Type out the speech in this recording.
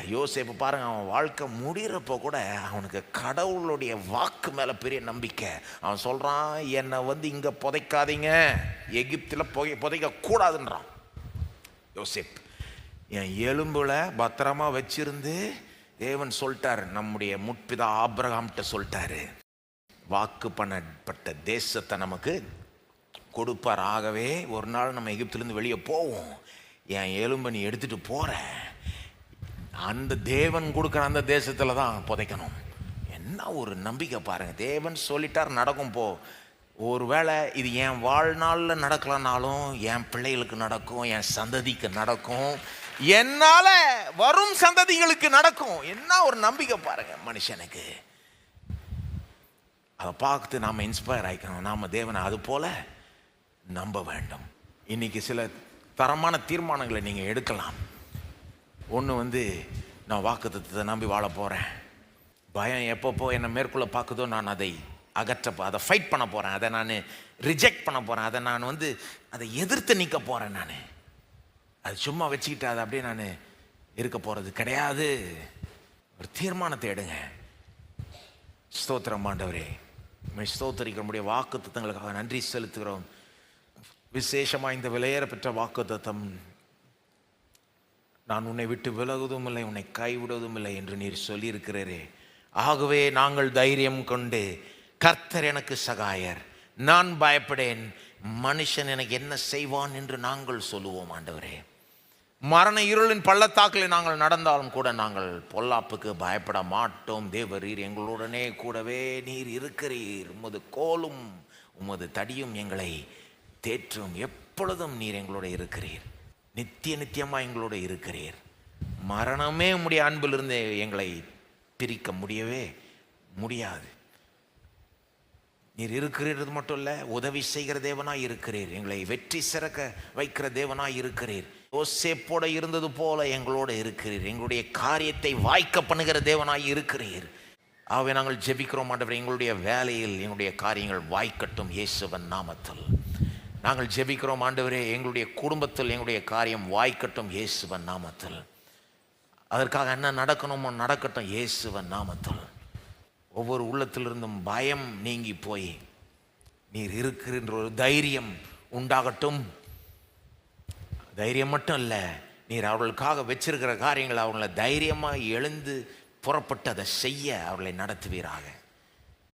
யோசேப்பு பாருங்க அவன் வாழ்க்கை முடிகிறப்போ கூட அவனுக்கு கடவுளுடைய வாக்கு மேலே பெரிய நம்பிக்கை. அவன் சொல்கிறான் என்னை வந்து இங்கே புதைக்காதீங்க. எகிப்தில் புகை புதைக்க கூடாதுன்றான் யோசேப் என் எலும்புல பத்திரமா வச்சிருந்து தேவன் சொல்லிட்டார் நம்முடைய முற்பிதா ஆபிரகாம்கிட்ட சொல்லிட்டாரு. வாக்கு பண்ணப்பட்ட தேசத்தை நமக்கு கொடுப்பார். ஆகவே ஒரு நாள் நம்ம எகிப்திலேருந்து வெளியே போவோம். என் எலும்பை நீ எடுத்துகிட்டு போகிற அந்த தேவன் கொடுக்குற அந்த தேசத்தில் தான் புதைக்கணும். என்ன ஒரு நம்பிக்கை பாருங்கள் தேவன் சொல்லிட்டார் நடக்கும் போ. ஒருவேளை இது என் வாழ்நாளில் நடக்கலனாலும் என் பிள்ளைகளுக்கு நடக்கும் என் சந்ததிக்கு நடக்கும். என்னால் வரும் சந்ததிகளுக்கு நடக்கும். என்ன ஒரு நம்பிக்கை பாருங்கள் மனுஷனுக்கு. அதை பார்த்து நாம் இன்ஸ்பயர் ஆகிக்கணும் நாம் தேவனை அது போல் நம்ப வேண்டும். இன்றைக்கி சில தரமான தீர்மானங்களை நீங்கள் எடுக்கலாம். ஒன்று வந்து நான் வாக்குத்தத்தை நம்பி வாழ போகிறேன் பயம் எப்பப்போ என்னை மேற்கொள்ள பார்க்குதோ நான் அதை அகற்ற அதை ஃபைட் பண்ண போகிறேன் அதை நான் ரிஜெக்ட் பண்ண போகிறேன் அதை நான் வந்து அதை எதிர்த்து நிற்க போகிறேன் நான். அது சும்மா வச்சுக்கிட்டு அதை அப்படியே நான் இருக்க போகிறது கிடையாது. ஒரு தீர்மானத்தை எடுங்க. ஸ்தோத்திரம் ஆண்டவரே. உம்மை ஸ்தோத்தரிக்க முடிய வாக்கு தத்தங்களுக்காக நன்றி செலுத்துகிறோம். விசேஷமாக இந்த விலையேற பெற்ற வாக்கு தத்தம் நான் உன்னை விட்டு விலகுவதும் இல்லை உன்னை கைவிடுவதும் இல்லை என்று நீர் சொல்லியிருக்கிறீரே. ஆகவே நாங்கள் தைரியம் கொண்டு கர்த்தர் எனக்கு சகாயர். நான் பயப்படேன். மனுஷன் எனக்கு என்ன செய்வான் என்று நாங்கள் சொல்லுவோம் ஆண்டவரே. மரண இருளின் பள்ளத்தாக்கில் நாங்கள் நடந்தாலும் கூட நாங்கள் பொல்லாப்புக்கு பயப்பட மாட்டோம். தேவரீர் எங்களுடனே கூடவே நீர் இருக்கிறீர். உமது கோலும் உமது தடியும் எங்களை தேற்றும். எப்பொழுதும் நீர் எங்களோட இருக்கிறீர். நித்திய நித்தியமாக எங்களோட இருக்கிறீர். மரணமே உம்முடைய அன்பிலிருந்து எங்களை பிரிக்க முடியவே முடியாது. நீர் இருக்கிறது மட்டும் இல்லை உதவி செய்கிற தேவனாய் இருக்கிறீர். எங்களை வெற்றி சிறக்க வைக்கிற தேவனாய் இருக்கிறீர். யோசேப்போட இருந்தது போல எங்களோட இருக்கிறீர். எங்களுடைய காரியத்தை வாய்க்க பண்ணுகிற தேவனாய் இருக்கிறீர். ஆகவே நாங்கள் ஜெபிக்கிறோம் ஆண்டவரே எங்களுடைய வேலையில் எங்களுடைய காரியங்கள் வாய்க்கட்டும் இயேசுவன் நாமத்தில். நாங்கள் ஜெபிக்கிறோம் ஆண்டவரே எங்களுடைய குடும்பத்தில் எங்களுடைய காரியம் வாய்க்கட்டும் இயேசுவன் நாமத்தில். அதற்காக என்ன நடக்கணுமோ நடக்கட்டும் இயேசுவன் நாமத்தில். ஒவ்வொரு உள்ளத்திலிருந்தும் பயம் நீங்கி போய் நீர் இருக்கிறன்ற ஒரு தைரியம் உண்டாகட்டும். தைரியம் மட்டும் இல்லை நீர் அவர்களுக்காக வச்சிருக்கிற காரியங்கள் அவங்கள தைரியமாக எழுந்து புறப்பட்டு அதை செய்ய அவர்களை நடத்துவீராக.